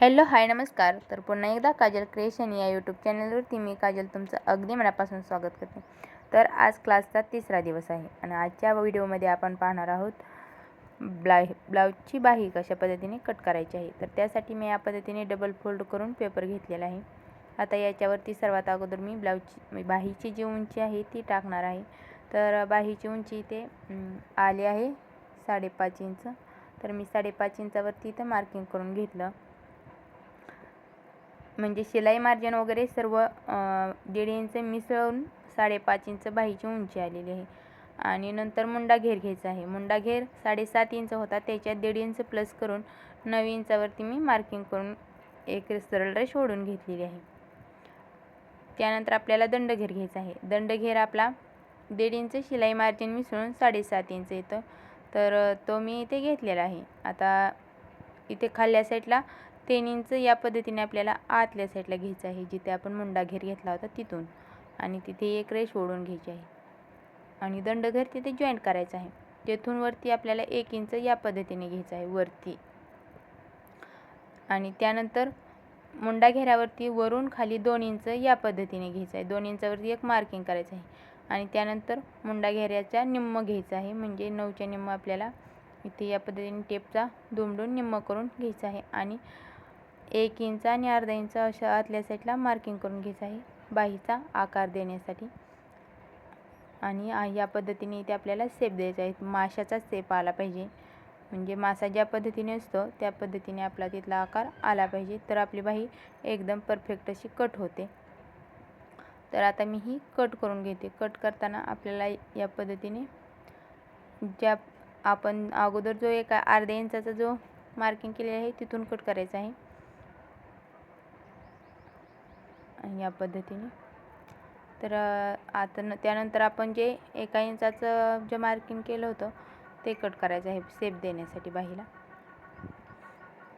Hello hi नमस्कार. तर पुन्हा एकदा काजल क्रिएशन या यूट्यूब चॅनलवरती मी काजल तुमचं अगदी मनापासून स्वागत करते. तर आज क्लासचा तिसरा दिवस आहे आणि आजच्या व्हिडिओमध्ये आपण पाहणार आहोत ब्ला ब्लाऊजची बाही कशा पद्धतीने कट करायची आहे. तर त्यासाठी मी या पद्धतीने डबल फोल्ड करून पेपर घेतलेला आहे. आता याच्यावरती सर्वात अगोदर मी ब्लाऊजची बाहीची जी उंची आहे ती टाकणार आहे. तर बाहीची उंची इथे आली आहे साडेपाच इंच. तर मी साडेपाच इंचावरती इथं मार्किंग करून घेतलं. म्हणजे शिलाई मार्जिन वगैरे सर्व दीड इंच मिसळून साडेपाच इंच बाहीची उंची आलेली आहे. आणि नंतर मुंडा घेर घ्यायचा आहे. मुंडा घेर साडेसात इंच होता. त्याच्यात दीड इंच प्लस करून नऊ इंचावरती मी मार्किंग करून एक सरळ रेष ओढून घेतलेली आहे. त्यानंतर आपल्याला दंड घेर घ्यायचा आहे. दंड घेर आपला दीड इंच शिलाई मार्जिन मिसळून साडेसात इंच येतं. तर तो मी इथे घेतलेला आहे. आता इथे खाल्ल्या साईडला तीन इंच या पद्धतीने आपल्याला आतल्या साईडला घ्यायचं आहे. जिथे आपण मुंडा घेर घेतला होता तिथून. आणि तिथे एक रेष ओढून घ्यायची आहे. आणि दंडघर तिथे जॉईंट करायचं आहे. तेथून वरती आपल्याला एक इंच या पद्धतीने घ्यायचं आहे. वरती. आणि त्यानंतर मुंडा घेऱ्यावरती वरून खाली दोन इंच या पद्धतीने घ्यायचं आहे. दोन इंचावरती एक मार्किंग करायचं आहे. आणि त्यानंतर मुंडा घेऱ्याचा निम्म घ्यायचा आहे. म्हणजे नऊच्या निम्म आपल्याला इथे या पद्धतीने टेपचा दुमडून निम्म करून घ्यायचा आहे. आणि एक इंच आणि अर्धा इंच अशा आतल्या साईडला मार्किंग करून घ्यायचं आहे. बाहीचा आकार देण्यासाठी. आणि या पद्धतीने इथे आपल्याला सेप द्यायचा आहे. माशाचा सेप आला पाहिजे. म्हणजे मासा ज्या पद्धतीने असतो त्या पद्धतीने आपला तिथला आकार आला पाहिजे. तर आपली बाही एकदम परफेक्ट अशी कट होते. तर आता मी ही कट करून घेते. कट करताना आपल्याला या पद्धतीने ज्या आपण अगोदर जो एक अर्ध्या इंचाचा जो मार्किंग केलेला आहे तिथून कट करायचा आहे. या पद्धतीने. तर आता न त्यानंतर आपण जे एका इंचाचं जे मार्किंग केलं होतं ते कट करायचं आहे सेप देण्यासाठी बाहीला.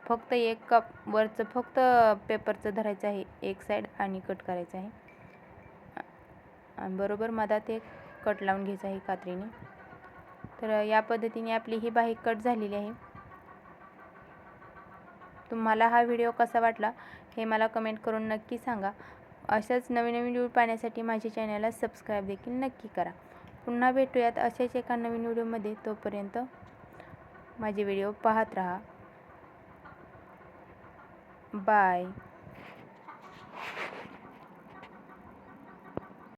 फक्त एक कप वरचं फक्त पेपरचं धरायचं आहे एक साईड आणि कट करायचं आहे. आणि बरोबर मधात एक कट लावून घ्यायचं आहे कात्रीने. तर या पद्धतीने आपली ही बाही कट झालेली आहे. तुम्हाला हा व्हिडिओ कसा वाटला हे मला कमेंट करून नक्की सांगा. अशाच नवीन नवीन व्हिडिओ पाहण्यासाठी माझ्या चॅनलला सबस्क्राईब देखील नक्की करा. पुन्हा भेटूयात अशाच एका नवीन व्हिडिओमध्ये. तोपर्यंत माझे व्हिडिओ पाहत राहा. बाय.